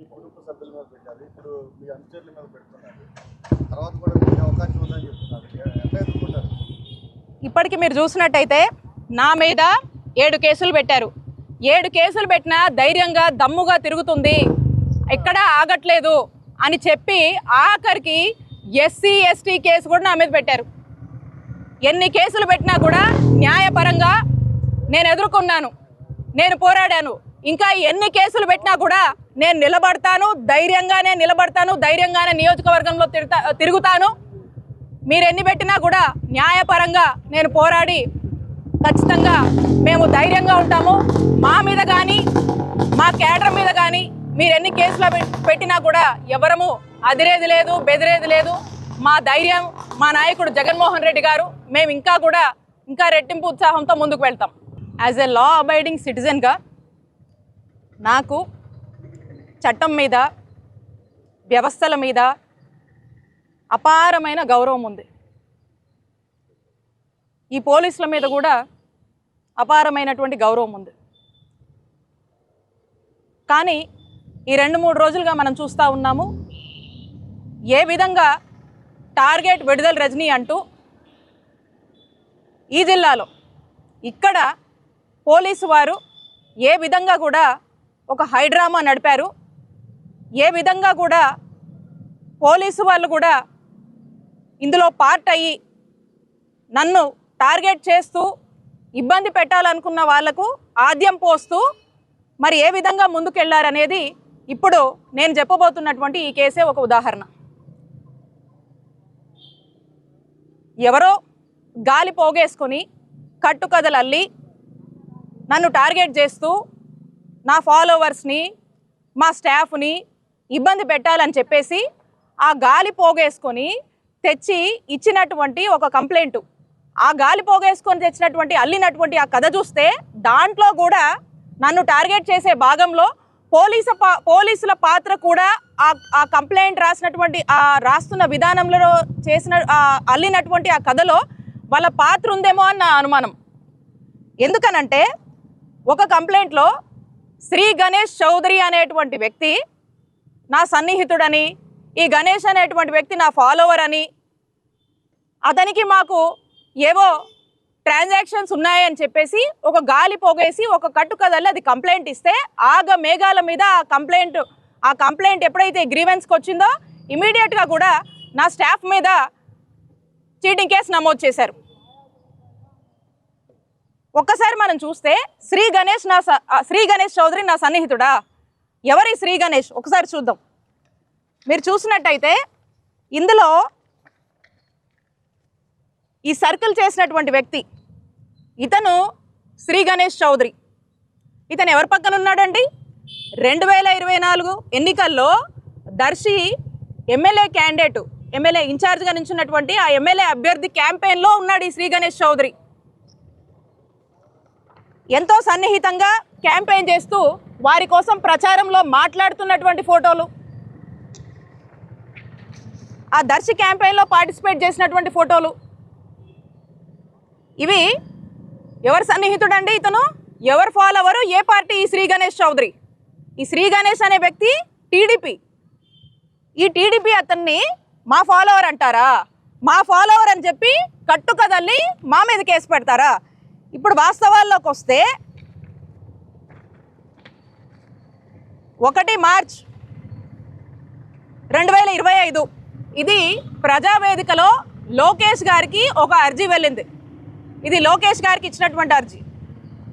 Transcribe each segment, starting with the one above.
మీ కుటుంబ సభ్యుల మీద పెట్టారు ఇప్పుడు మీ అనుచరుల మీద పెడుతున్నారు. తర్వాత కూడా మీకు అవకాశం ఉందని చెప్తున్నారు. ఎట్లా ఎదుర్కొంటారు? ఇప్పటికి మీరు చూసినట్టయితే నా మీద ఏడు కేసులు పెట్టారు. ఏడు కేసులు పెట్టినా ధైర్యంగా దమ్ముగా తిరుగుతుంది. ఎక్కడా ఆగట్లేదు అని చెప్పి ఆఖరికి ఎస్సీ ఎస్టీ కేసు కూడా నా మీద పెట్టారు. ఎన్ని కేసులు పెట్టినా కూడా న్యాయపరంగా నేను ఎదుర్కొన్నాను. నేను పోరాడాను. ఇంకా ఎన్ని కేసులు పెట్టినా కూడా నేను నిలబడతాను ధైర్యంగానే నిలబడతాను ధైర్యంగానే నియోజకవర్గంలో తిరుగుతా తిరుగుతాను. మీరు ఎన్ని పెట్టినా కూడా న్యాయపరంగా నేను పోరాడి ఖచ్చితంగా మేము ధైర్యంగా ఉంటాము. మా మీద కానీ మా కేడర్ మీద కానీ మీరు ఎన్ని కేసులు పెట్టినా కూడా ఎవరము అదిరేది లేదు బెదిరేది లేదు. మా ధైర్యం మా నాయకుడు జగన్మోహన్ రెడ్డి గారు మేము ఇంకా కూడా ఇంకా రెట్టింపు ఉత్సాహంతో ముందుకు వెళ్తాం. యాజ్ ఎ లా అబైడింగ్ సిటిజన్గా నాకు చట్టం మీద వ్యవస్థల మీద అపారమైన గౌరవం ఉంది. ఈ పోలీసుల మీద కూడా అపారమైనటువంటి గౌరవం ఉంది. కానీ ఈ రెండు మూడు రోజులుగా మనం చూస్తూ ఉన్నాము ఏ విధంగా టార్గెట్ విడుదల రజనీ అంటూ ఈ జిల్లాలో ఇక్కడ పోలీసు వారు ఏ విధంగా కూడా ఒక హైడ్రామా నడిపారు. ఏ విధంగా కూడా పోలీసు వాళ్ళు కూడా ఇందులో పార్ట్ అయ్యి నన్ను టార్గెట్ చేస్తూ ఇబ్బంది పెట్టాలనుకున్న వాళ్ళకు ఆద్యం పోస్తూ మరి ఏ విధంగా ముందుకెళ్ళారనేది ఇప్పుడు నేను చెప్పబోతున్నటువంటి ఈ కేసే ఒక ఉదాహరణ. ఎవరో గాలి పోగేసుకొని కట్టుకథలు అల్లి నన్ను టార్గెట్ చేస్తూ నా ఫాలోవర్స్ని మా స్టాఫ్ని ఇబ్బంది పెట్టాలని చెప్పేసి ఆ గాలి పోగేసుకొని తెచ్చి ఇచ్చినటువంటి ఒక కంప్లైంట్. ఆ గాలి పోగేసుకొని తెచ్చినటువంటి అల్లినటువంటి ఆ కథ చూస్తే దాంట్లో కూడా నన్ను టార్గెట్ చేసే భాగంలో పోలీసు పా పోలీసుల పాత్ర కూడా ఆ ఆ కంప్లైంట్ రాసినటువంటి ఆ రాస్తున్న విధానంలో చేసిన అల్లినటువంటి ఆ కథలో వాళ్ళ పాత్ర ఉందేమో అని నా అనుమానం. ఎందుకనంటే ఒక కంప్లైంట్లో శ్రీ గణేష్ చౌదరి అనేటువంటి వ్యక్తి నా సన్నిహితుడని ఈ గణేష్ అనేటువంటి వ్యక్తి నా ఫాలోవర్ అని అతనికి మాకు ఏవో ట్రాన్సాక్షన్స్ ఉన్నాయని చెప్పేసి ఒక గాలి పోగేసి ఒక కట్టు కదల్లి అది కంప్లైంట్ ఇస్తే ఆగ మేఘాల మీద ఆ కంప్లైంట్ ఆ కంప్లైంట్ ఎప్పుడైతే గ్రీవెన్స్కి వచ్చిందో ఇమీడియట్గా కూడా నా స్టాఫ్ మీద చీటింగ్ కేసు నమోదు చేశారు. ఒక్కసారి మనం చూస్తే శ్రీ గణేష్ నా స- శ్రీ గణేష్ చౌదరి నా సన్నిహితుడా? ఎవరి శ్రీ గణేష్? ఒకసారి చూద్దాం. మీరు చూసినట్టయితే ఇందులో ఈ సర్కిల్ చేసినటువంటి వ్యక్తి ఇతను శ్రీ గణేష్ చౌదరి. ఇతను ఎవరి పక్కన ఉన్నాడండి? రెండు వేల ఇరవై నాలుగు ఎన్నికల్లో దర్శి ఎమ్మెల్యే క్యాండిడేట్ ఎమ్మెల్యే ఇన్ఛార్జ్గా నించున్నటువంటి ఆ ఎమ్మెల్యే అభ్యర్థి క్యాంపెయిన్లో ఉన్నాడు ఈ శ్రీ గణేష్ చౌదరి. ఎంతో సన్నిహితంగా క్యాంపెయిన్ చేస్తూ వారి కోసం ప్రచారంలో మాట్లాడుతున్నటువంటి ఫోటోలు. ఆ దర్శి క్యాంపెయిన్లో పార్టిసిపేట్ చేసినటువంటి ఫోటోలు. ఇవి ఎవరు సన్నిహితుడండి ఇతను? ఎవరు ఫాలోవరు? ఏ పార్టీ? ఈ శ్రీ గణేష్ చౌదరి. ఈ శ్రీ గణేష్ అనే వ్యక్తి టీడీపీ. ఈ టీడీపీ అతన్ని మా ఫాలోవర్ అంటారా? మా ఫాలోవర్ అని చెప్పి కట్టుకదల్లి మా మీద కేసు పెడతారా? ఇప్పుడు వాస్తవాల్లోకి వస్తే ఒకటి మార్చ్ రెండు వేల ఇరవై ఐదు. ఇది ప్రజావేదికలో లోకేష్ గారికి ఒక అర్జీ వెళ్ళింది. ఇది లోకేష్ గారికి ఇచ్చినటువంటి అర్జీ.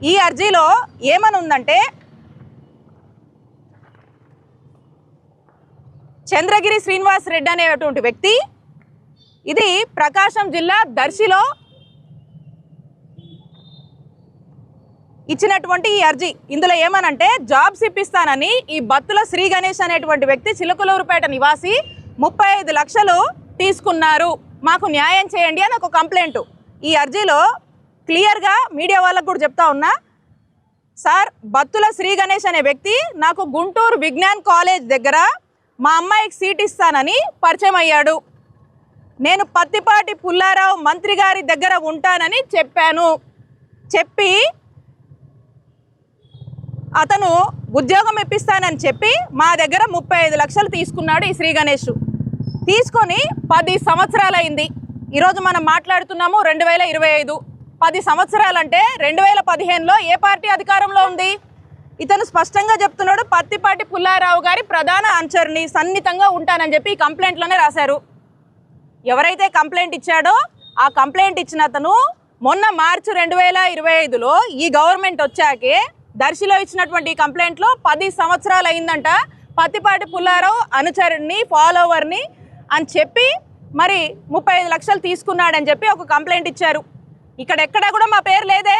ఈ అర్జీలో ఏమని ఉందంటే చంద్రగిరి శ్రీనివాస్ రెడ్డి అనేటువంటి వ్యక్తి ఇది ప్రకాశం జిల్లా దర్శిలో ఇచ్చినటువంటి ఈ అర్జీ. ఇందులో ఏమనంటే జాబ్స్ ఇప్పిస్తానని ఈ బత్తుల శ్రీ గణేష్ అనేటువంటి వ్యక్తి చిలుకలూరుపేట నివాసి ముప్పై ఐదు లక్షలు తీసుకున్నారు. మాకు న్యాయం చేయండి అని ఒక కంప్లైంట్. ఈ అర్జీలో క్లియర్గా మీడియా వాళ్ళకు కూడా చెప్తా ఉన్నా సార్ బత్తుల శ్రీ గణేష్ అనే వ్యక్తి నాకు గుంటూరు విజ్ఞాన్ కాలేజ్ దగ్గర మా అమ్మాయికి సీట్ ఇస్తానని పరిచయం అయ్యాడు. నేను పత్తిపాటి పుల్లారావు మంత్రి గారి దగ్గర ఉంటానని చెప్పాను. చెప్పి అతను ఉద్యోగం ఇప్పిస్తానని చెప్పి మా దగ్గర ముప్పై ఐదు లక్షలు తీసుకున్నాడు ఈ శ్రీ గణేష్. తీసుకొని పది సంవత్సరాలైంది. ఈరోజు మనం మాట్లాడుతున్నాము రెండు వేల ఇరవై ఐదు. పది సంవత్సరాలంటే రెండు వేల పదిహేనులో ఏ పార్టీ అధికారంలో ఉంది? ఇతను స్పష్టంగా చెప్తున్నాడు పత్తిపాటి పుల్లారావు గారి ప్రధాన అంచర్ని సన్నిహితంగా ఉంటానని చెప్పి ఈ కంప్లైంట్లోనే రాశారు. ఎవరైతే కంప్లైంట్ ఇచ్చాడో ఆ కంప్లైంట్ ఇచ్చిన అతను మొన్న మార్చి రెండు వేల ఇరవై ఐదులో ఈ గవర్నమెంట్ వచ్చాకే దర్శిలో ఇచ్చినటువంటి కంప్లైంట్లో పది సంవత్సరాలు అయిందంట. పత్తిపాటి పుల్లారావు అనుచరుడిని ఫాలోవర్ని అని చెప్పి మరి ముప్పై ఐదు లక్షలు తీసుకున్నాడని చెప్పి ఒక కంప్లైంట్ ఇచ్చారు. ఇక్కడ ఎక్కడా కూడా మా పేరు లేదే.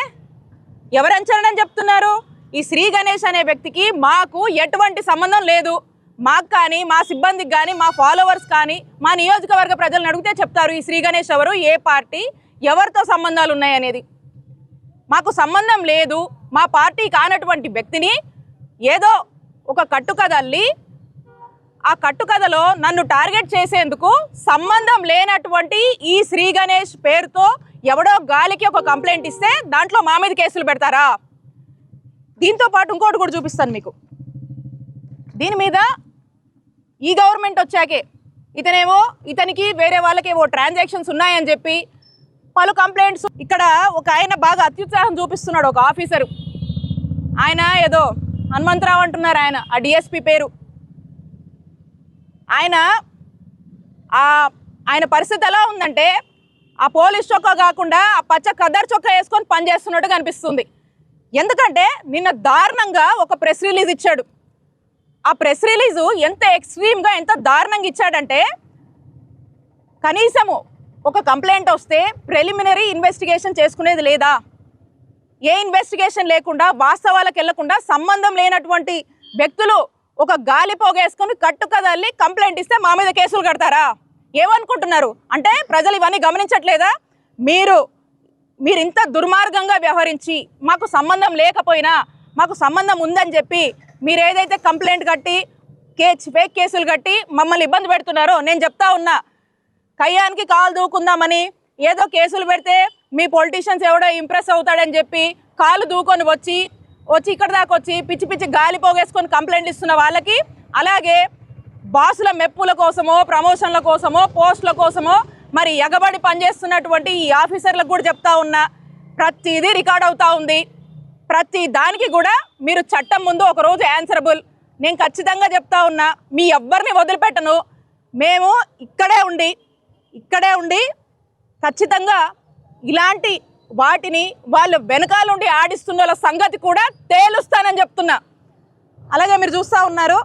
ఎవరు అంచనని చెప్తున్నారు? ఈ శ్రీ గణేష్ అనే వ్యక్తికి మాకు ఎటువంటి సంబంధం లేదు. మాకు కానీ మా సిబ్బందికి కానీ మా ఫాలోవర్స్ కానీ మా నియోజకవర్గ ప్రజలను అడిగితే చెప్తారు ఈ శ్రీ గణేష్ ఎవరు ఏ పార్టీ ఎవరితో సంబంధాలు ఉన్నాయనేది. మాకు సంబంధం లేదు మా పార్టీ కానటువంటి వ్యక్తిని ఏదో ఒక కట్టుకదల్లి ఆ కట్టుకథలో నన్ను టార్గెట్ చేసేందుకు సంబంధం లేనటువంటి ఈ శ్రీ గణేష్ పేరుతో ఎవడో గాలికి ఒక కంప్లైంట్ ఇస్తే దాంట్లో మా మీద కేసులు పెడతారా? దీంతో పాటు ఇంకోటి కూడా చూపిస్తాను మీకు. దీని మీద ఈ గవర్నమెంట్ వచ్చాకే ఇతనేమో ఇతనికి వేరే వాళ్ళకి ఏవో ట్రాన్సాక్షన్స్ ఉన్నాయని చెప్పి పలు కంప్లైంట్స్. ఇక్కడ ఒక ఆయన బాగా అత్యుత్సాహం చూపిస్తున్నాడు ఒక ఆఫీసరు. ఆయన ఏదో హనుమంతరావు అంటున్నారు ఆయన ఆ డిఎస్పి పేరు. ఆయన ఆయన పరిస్థితి ఎలా ఉందంటే ఆ పోలీస్ చొక్కా కాకుండా ఆ పచ్చ కదర్ చొక్కా వేసుకొని పనిచేస్తున్నట్టు కనిపిస్తుంది. ఎందుకంటే నిన్న దారుణంగా ఒక ప్రెస్ రిలీజ్ ఇచ్చాడు. ఆ ప్రెస్ రిలీజు ఎంత ఎక్స్ట్రీమ్గా ఎంత దారుణంగా ఇచ్చాడంటే కనీసము ఒక కంప్లైంట్ వస్తే ప్రిలిమినరీ ఇన్వెస్టిగేషన్ చేసుకునేది లేదా? ఏ ఇన్వెస్టిగేషన్ లేకుండా వాస్తవాలకు వెళ్ళకుండా సంబంధం లేనటువంటి వ్యక్తులు ఒక గాలి పోగేసుకొని కట్టుకదల్లి కంప్లైంట్ ఇస్తే మా మీద కేసులు కడతారా? ఏమనుకుంటున్నారు? అంటే ప్రజలు ఇవన్నీ గమనించట్లేదా? మీరు మీరు ఇంత దుర్మార్గంగా వ్యవహరించి మాకు సంబంధం లేకపోయినా మాకు సంబంధం ఉందని చెప్పి మీరు ఏదైతే కంప్లైంట్ కట్టి కేచ్ ఫేక్ కేసులు కట్టి మమ్మల్ని ఇబ్బంది పెడుతున్నారో నేను చెప్తా ఉన్నా కయ్యానికి కాలు దూకుందామని ఏదో కేసులు పెడితే మీ పొలిటీషియన్స్ ఎవడో ఇంప్రెస్ అవుతాడని చెప్పి కాలు దూకొని వచ్చి వచ్చి ఇక్కడ దాకా వచ్చి పిచ్చి పిచ్చి గాలి పోగేసుకొని కంప్లైంట్ ఇస్తున్న వాళ్ళకి అలాగే బాసుల మెప్పుల కోసమో ప్రమోషన్ల కోసమో పోస్టుల కోసమో మరి ఎగబడి పనిచేస్తున్నటువంటి ఈ ఆఫీసర్లకు కూడా చెప్తా ఉన్నా ప్రతిదీ రికార్డ్ అవుతూ ఉంది. ప్రతి దానికి కూడా మీరు చట్టం ముందు ఒక రోజు ఆన్సరబుల్ నేను ఖచ్చితంగా చెప్తా ఉన్నా మీ ఎవ్వరిని వదిలిపెట్టను. మేము ఇక్కడే ఉండి ఇక్కడే ఉండి ఖచ్చితంగా ఇలాంటి వాటిని వాళ్ళు వెనకాల ఉండి ఆడిస్తున్న వాళ్ళ సంగతి కూడా తేలుస్తానని చెప్తున్నా. అలాగే మీరు చూస్తూ ఉన్నారు.